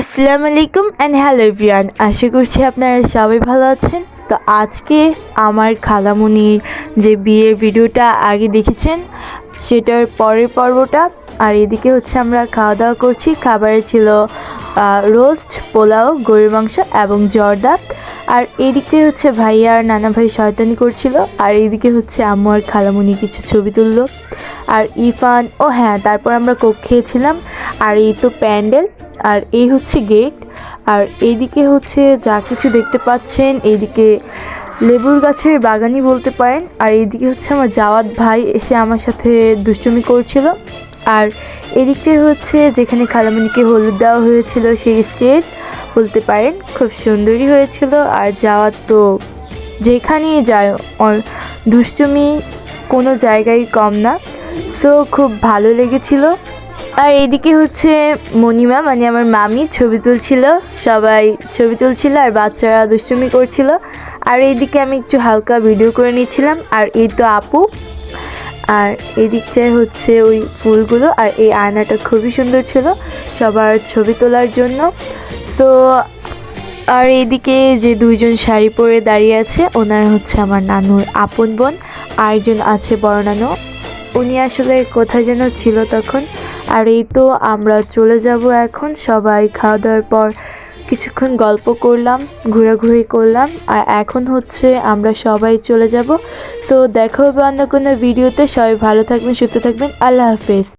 আসসালামু আলাইকুম and hello everyone আশা করছি আপনারা সবাই ভালো আছেন। তো আজকে আমার খালামুনির যে বিয়ের ভিডিওটা আগে দেখেছেন, সেটার পরের পর্বটা। আর এদিকে হচ্ছে আমরা খাওয়া দাওয়া করছি। খাবারে ছিল রোস্ট, পোলাও, গরুর মাংস এবং জর্দা। আর এদিকটায় হচ্ছে ভাইয়া আর নানা ভাই শয়তানি করছিল। আর এইদিকে হচ্ছে আম্মু আর খালামুনি কিছু ছবি তুললো। আর ইফান ও হ্যাঁ তারপর আমরা কোক খেয়েছিলাম। আর এই তো প্যান্ডেল, আর এই হচ্ছে গেট, আর এইদিকে হচ্ছে যা কিছু দেখতে পাচ্ছেন, এইদিকে লেবুর গাছের বাগানই বলতে পারেন, আর এইদিকে হচ্ছে আমার জাওয়াত ভাই এসে আমার সাথে দুষ্টুমি করছিল, আর এদিকটায় হচ্ছে যেখানে খালামণিকে হলুদ দেওয়া হয়েছিল সেই স্টেজ বলতে পারেন, খুব সুন্দরই হয়েছিল, আর যাওয়ার তো যেখানেই যায় দুষ্টুমি কোনো জায়গায় কম না সো খুব ভালো লেগেছিল আর এইদিকে হচ্ছে মণিমা মানে আমার মামি, ছবি তুলছিল, সবাই ছবি তুলছিল আর বাচ্চারা দুষ্টুমি করছিল। আর এইদিকে আমি একটু হালকা ভিডিও করে নিচ্ছিলাম, আর এই তো আপু। আর এদিকটায় হচ্ছে ওই ফুলগুলো, আর এই আয়নাটা খুবই সুন্দর ছিল সবার ছবি তোলার জন্য। সো আর এইদিকে যে দুইজন শাড়ি পরে দাঁড়িয়ে আছে, ওনার হচ্ছে আমার নানুর আপন বোন আর একজন আছে বড় নানু। উনি আসলে কোথায় যেন ছিল তখন। আর এই তো আমরা চলে যাব এখন। সবাই খাওয়া দাওয়ার পর কিছুক্ষণ গল্প করলাম, ঘোরাঘুরি করলাম আর এখন হচ্ছে আমরা সবাই চলে যাব। সো দেখা হবে অন্য কোনো ভিডিওতে সবাই ভালো থাকবেন, সুস্থ থাকবেন। আল্লাহ হাফেজ।